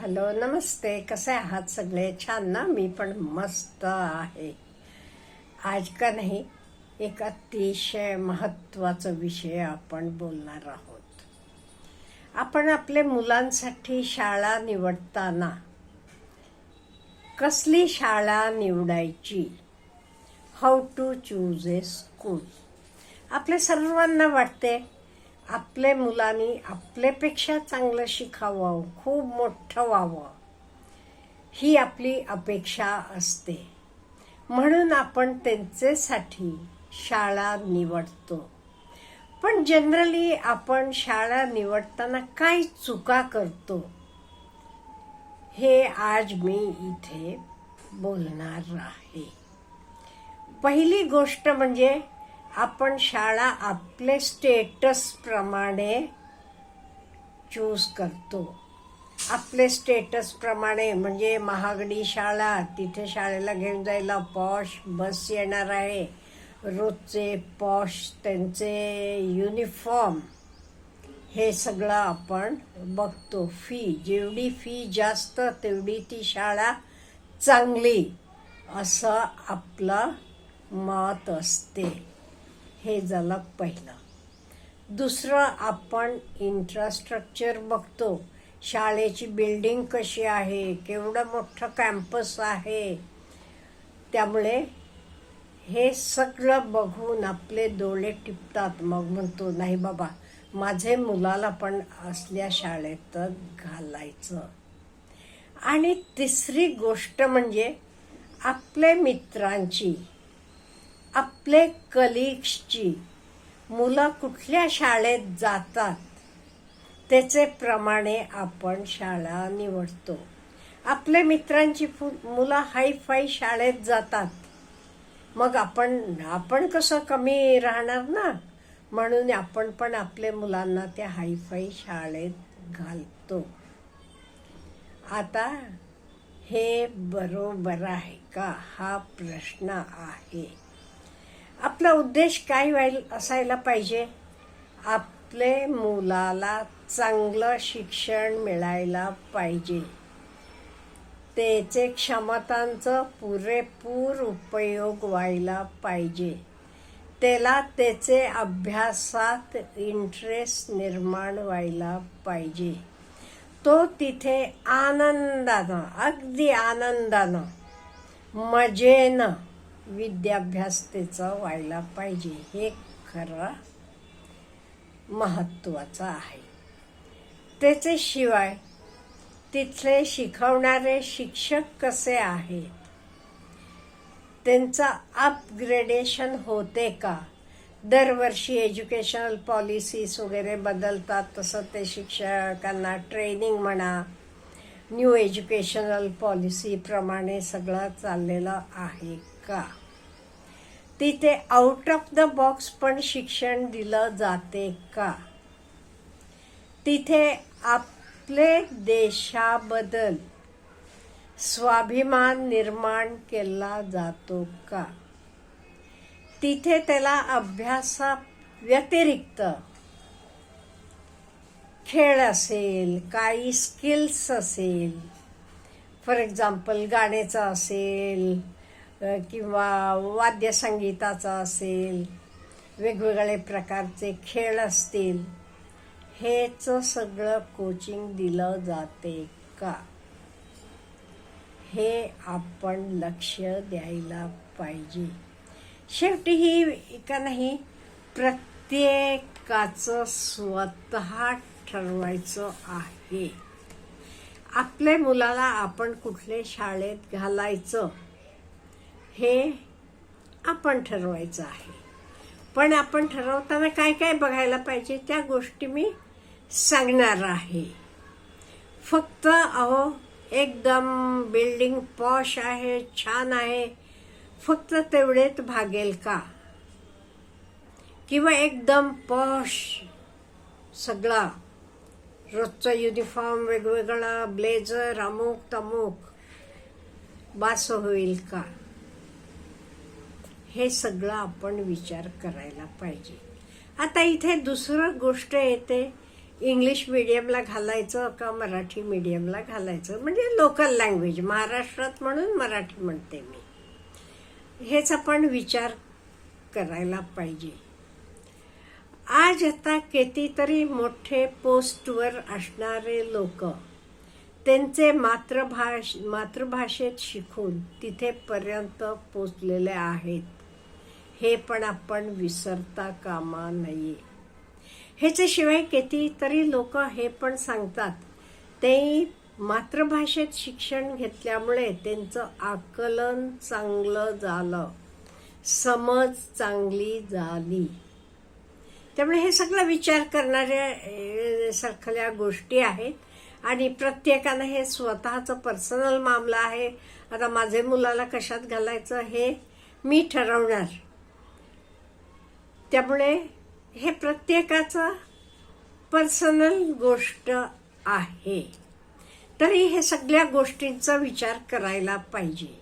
Hello नमस्ते. कसे आहात सगळे? छान ना? मी पण मस्त आहे. आज का नाही एक अतिशय महत्त्वाचा विषय आपण बोलणार आहोत. आपण आपल्या मुलांसाठी शाळा निवडताना कसली शाळा निवडायची? How to choose a school आपल्या सर्वांना वाटते आपल्या मुलांनी आपल्यापेक्षा चांगलं शिकावं खूप मोठं व्हावं ही आपली अपेक्षा असते. म्हणून आपण त्यांच्यासाठी शाळा निवडतो. पण जनरली आपण शाळा निवडताना काय चुका करतो. हे आज मी इथे बोलणार आहे. पहिली गोष्ट म्हणजे आपण शाळा आपले स्टेटस प्रमाणे चूज करतो. आपले स्टेटस प्रमाणे म्हणजे महागडी शाळा तिथे शाळेला घेऊन जायला पॉश बस येणार आहे. रोजचे पॉश त्यांचे युनिफॉर्म हे सगळं आपण बघतो. फी जेवढी फी जास्त तेवढी ती शाळा चांगली असं आपलं मत असते. हे झालं पहिलं. दुसरं आपण इन्फ्रास्ट्रक्चर बघतो. शाळेची बिल्डिंग कशी आहे? केवढं मोठं कॅम्पस आहे? त्यामुळे हे सगळं बघून आपले डोळे टिपतात. मग म्हणतो नाही बाबा माझे मुलाला पण असल्या शाळेत घालायचं. आणि तिसरी गोष्ट म्हणजे आपले मित्रांची आपले कलिग्सची मुलं कुठल्या शाळेत जातात त्याचे प्रमाणे आपण शाळा निवडतो. आपल्या मित्रांची फु- मुलं हाय फाय शाळेत जातात. मग आपण आपण कसं कमी राहणार ना? म्हणून आपण पण आपल्या मुलांना त्या हायफाय शाळेत घालतो. आता हे बरोबर आहे का? हा प्रश्न आहे. आपला उद्देश काय व्हायला असायला पाहिजे? आपले मुलाला चांगलं शिक्षण मिळायला पाहिजे. त्याचे क्षमतांचं पुरेपूर उपयोग व्हायला पाहिजे. त्याला त्याचे अभ्यासात इंटरेस्ट निर्माण व्हायला पाहिजे. तो तिथे आनंदानं अगदी आनंदानं मजेनं विद्याभ्यास त्याचा व्हायला पाहिजे हे खरं महत्त्वाचं आहे. त्याच्याशिवाय तिथले शिकवणारे शिक्षक कसे आहेत? त्यांचं अपग्रेडेशन होते का? दरवर्षी एज्युकेशनल पॉलिसीज वगैरे बदलतात तसं ते शिक्षकांना ट्रेनिंग म्हणा न्यू एज्युकेशनल पॉलिसीप्रमाणे सगळं चाललेलं आहे. का? तिथे आउट ऑफ द बॉक्स पण शिक्षण दिलं जाते का? तिथे आपले देशाबद्दल स्वाभिमान निर्माण केला जातो का? तिथे त्याला अभ्यासा व्यतिरिक्त खेळ असेल काही स्किल्स असेल फॉर एक्झाम्पल गाण्याचा असेल किंवा वाद्यसंगीताचा असेल वेगवेगळे प्रकारचे खेळ असतील हेच सगळं कोचिंग दिलं जाते का? हे आपण लक्ष द्यायला पाहिजे. शेवटी ही का नाही प्रत्येकाचं स्वतः ठरवायचं आहे. आपल्या मुलाला आपण कुठले शाळेत घालायचं? हे आपण ठरवायचं आहे. पण आपण ठरवताना काय काय बघायला पाहिजे त्या गोष्टी मी सांगणार आहे. फक्त अहो एकदम बिल्डिंग पॉश आहे छान आहे. फक्त तेवढेच भागेल का? किंवा एकदम पॉश सगळा. रोजचा युनिफॉर्म वेगवेगळा ब्लेझर अमुक तमुक. बास होईल का? हे सगळं आपण विचार करायला पाहिजे. आता इथे दुसरं गोष्ट येते. इंग्लिश मिडियमला घालायचं का मराठी मिडियमला घालायचं? म्हणजे लोकल लँग्वेज महाराष्ट्रात म्हणून मराठी म्हणते मी. हेच आपण विचार करायला पाहिजे. आज आता कितीतरी मोठे पोस्टवर असणारे लोक त्यांचे मातृभाष मातृभाषेत शिकून तिथेपर्यंत पोचलेले आहेत. हे पण आपण विसरता कामा नये. ह्याच्याशिवाय कितीतरी लोक हे पण सांगतात ते मातृभाषेत शिक्षण घेतल्यामुळे त्यांचं आकलन चांगलं झालं समज चांगली झाली. त्यामुळे हे सगळं विचार करणाऱ्या सारख्या सारखल्या गोष्टी आहेत. आणि प्रत्येकानं हे स्वतःचं पर्सनल मामला आहे. आता माझे मुलाला कशात घालायचं हे मी ठरवणार. त्यामुळे हे प्रत्येकाचं पर्सनल गोष्ट आहे. तरी हे सगळ्या गोष्टींचा विचार करायला पाहिजे.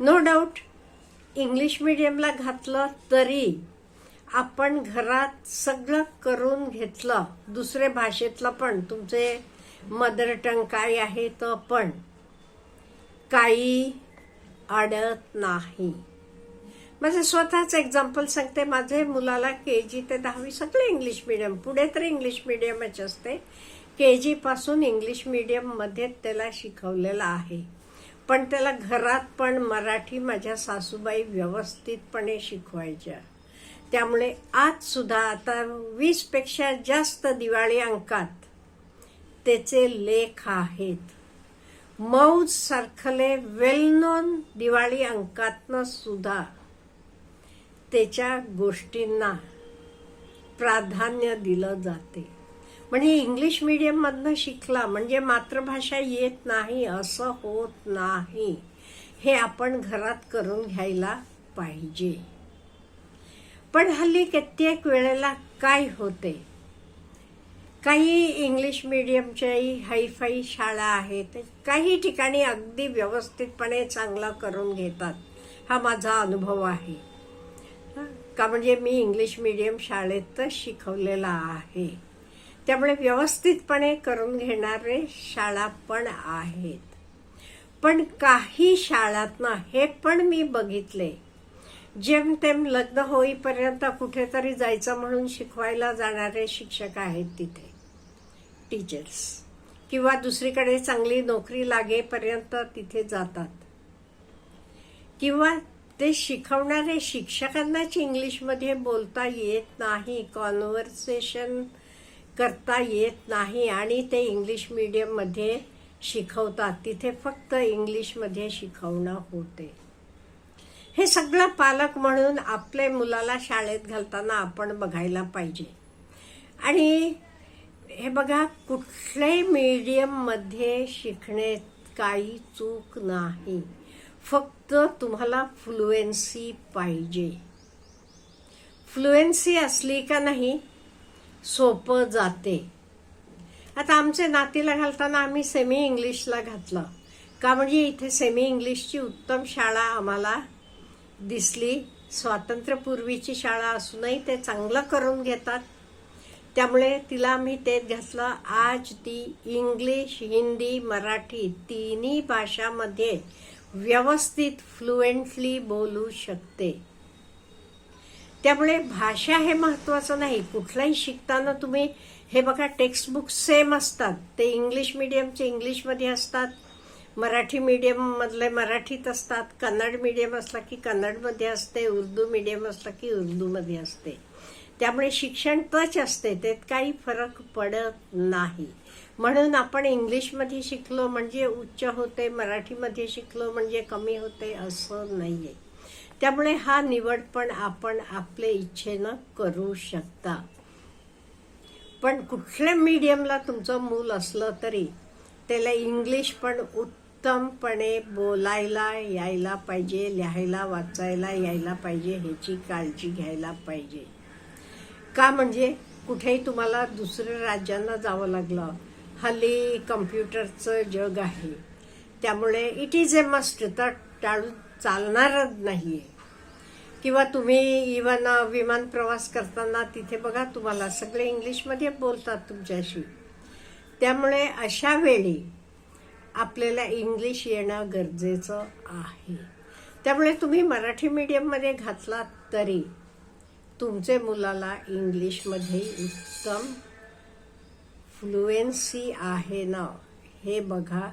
नो डाऊट इंग्लिश मिडियमला घातलं तरी आपण घरात सगळं करून घेतलं. दुसऱ्या भाषेतलं पण तुमचे मदर टंग काय आहे तर पण. काही अडत नाही. माझं स्वतःच एक्झाम्पल सांगते. माझे मुलाला के जी ते दहावी सगळे इंग्लिश मिडियम पुढे तर इंग्लिश मिडियमच असते. के जीपासून इंग्लिश मिडियममध्ये त्याला शिकवलेलं आहे. पण त्याला घरात पण मराठी माझ्या सासूबाई व्यवस्थितपणे शिकवायच्या. त्यामुळे आजसुद्धा आता वीसपेक्षा जास्त दिवाळी अंकात त्याचे लेख आहेत. मौज सारखले वेल नोन दिवाळी अंकातनं सुद्धा त्याच्या गोष्टींना प्राधान्य दिलं जाते. म्हणजे इंग्लिश मिडियममधनं शिकला म्हणजे मातृभाषा येत नाही असं होत नाही हे आपण घरात करून घ्यायला पाहिजे. पण हल्ली कित्येक वेळेला काय होते? काही इंग्लिश मिडियमच्याही हायफाई शाळा आहेत काही ठिकाणी अगदी व्यवस्थितपणे चांगलं करून घेतात. हा माझा अनुभव आहे. का म्हणजे मी इंग्लिश मिडियम शाळेत शिकवलेला आहे. त्यामुळे व्यवस्थितपणे करून घेणारे शाळा पण आहेत. पण काही शाळांना हे पण मी बघितले. जेमतेम लग्न होईपर्यंत कुठेतरी जायचं म्हणून शिकवायला जाणारे शिक्षक आहेत तिथे. टीचर्स किंवा दुसरीकडे चांगली नोकरी लागेपर्यंत तिथे जातात. किंवा ते शिकवणारे शिक्षकांनाच इंग्लिशमध्ये बोलता येत नाही कॉन्व्हर्सेशन करता येत नाही आणि ते इंग्लिश मीडियममध्ये शिकवतात. तिथे फक्त इंग्लिशमध्ये शिकवणं होते. हे सगळं पालक म्हणून आपले मुलाला शाळेत घालताना आपण बघायला पाहिजे. आणि हे बघा कुठल्याही मीडियममध्ये शिकणे काही चूक नाही. फक्त तुम्हाला फ्लुएन्सी पाहिजे. फ्लुएन्सी असली का नाही सोपं जाते. आता आमचे नातीला घालताना आम्ही सेमी इंग्लिशला घातलं. का म्हणजे इथे सेमी इंग्लिशची उत्तम शाळा आम्हाला दिसली. स्वातंत्र्यपूर्वीची शाळा असूनही ते चांगलं करून घेतात. त्यामुळे तिला आम्ही तेच घातलं. आज ती इंग्लिश हिंदी मराठी तिन्ही भाषामध्ये व्यवस्थित फ्लुएंटली बोलू शकते. त्यामुळे भाषा हे महत्वाचं नाही. कुठलाही शिकताना तुम्ही हे बघा टेक्स्टबुक सेम असतात. ते इंग्लिश मिडियमचे इंग्लिशमध्ये असतात. मराठी मीडियममधले मराठीत असतात. कन्नड मीडियम असला की कन्नडमध्ये असते. उर्दू मीडियम असला की उर्दूमध्ये असते. त्यामुळे शिक्षण टच असते. त्यात काही फरक पडत नाही. म्हणून आपण इंग्लिशमध्ये शिकलो म्हणजे उच्च होते मराठीमध्ये शिकलो म्हणजे कमी होते असं नाही आहे त्यामुळे हा निवड पण आपण आपल्या इच्छेनं करू शकता. पण कुठल्या मीडियमला तुमचं मूल असलं तरी त्याला इंग्लिश पण उत्तमपणे बोलायला यायला पाहिजे लिहायला वाचायला यायला पाहिजे ह्याची काळजी घ्यायला पाहिजे. का म्हणजे कुठेही तुम्हाला दुसऱ्या राज्यांना जावं लागलं हल्ली कम्प्युटरचं जग आहे. त्यामुळे इट इज ए मस्ट तर टाळू चालणारच नाही आहे किंवा तुम्ही इवन विमान प्रवास करताना तिथे बघा तुम्हाला सगळे इंग्लिशमध्ये बोलतात तुमच्याशी. त्यामुळे अशा वेळी आपल्याला इंग्लिश येणं गरजेचं आहे. त्यामुळे तुम्ही मराठी मीडियममध्ये घातलात तरी तुमचे मुलाला इंग्लिशमध्ये उत्तम फ्लुएन्सी आहे ना हे बघा.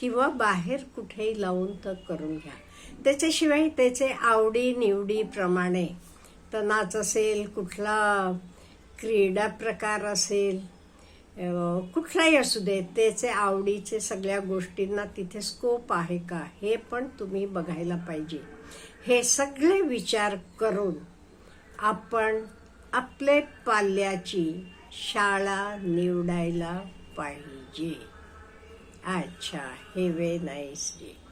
किंवा बाहेर कुठेही लावून तर करून घ्या. त्याच्याशिवाय त्याचे आवडी निवडीप्रमाणे तर नाच असेल कुठला क्रीडा प्रकार असेल कुठलाही असू दे त्याचे आवडीचे सगळ्या गोष्टींना तिथे स्कोप आहे का हे पण तुम्ही बघायला पाहिजे. हे सगळे विचार करून आपण आपले पाल्याची शाळा निवडायला पाहिजे. अच्छा हे वे नाईस डे